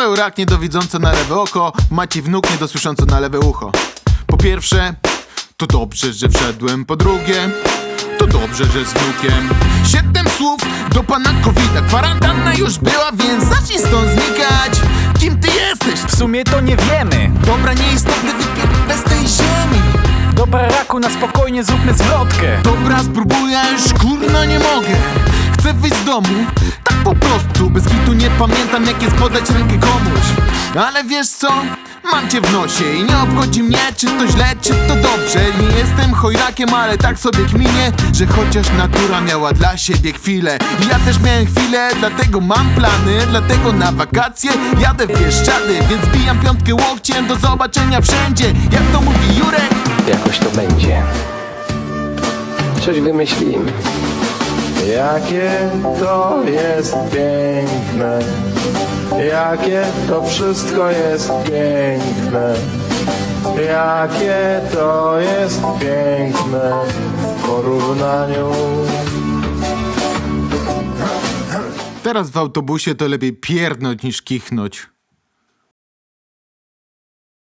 Paweł rak niedowidzący na lewe oko, Maciej wnuk niedosłyszący na lewe ucho. Po pierwsze, to dobrze, że wszedłem. Po drugie, to dobrze, że z wnukiem. Siedem słów do pana Covida. Kwarantanna już była, więc zacznij stąd znikać. Kim ty jesteś? W sumie to nie wiemy Dobra, nieistotny wypier bez tej ziemi. Dobra raku, na spokojnie zróbmy zwrotkę Dobra, spróbuję, już kurno nie mogę. Chcę wyjść z domu, tak po prostu. Bez kitu nie pamiętam, jak jest podać rękę komuś. Ale wiesz co? Mam cię w nosie i nie obchodzi mnie, czy to źle, czy to dobrze. Nie jestem chojrakiem, ale tak sobie kminie, że chociaż natura miała dla siebie chwilę. I ja też miałem chwilę, dlatego mam plany, dlatego na wakacje jadę w Bieszczady, więc bijam piątkę łokciem, do zobaczenia wszędzie. Jak to mówi Jurek, Jakoś to będzie. Coś wymyślimy. Jakie to jest piękne, jakie to wszystko jest piękne, jakie to jest piękne w porównaniu. Teraz w autobusie to lepiej pierdnąć niż kichnąć.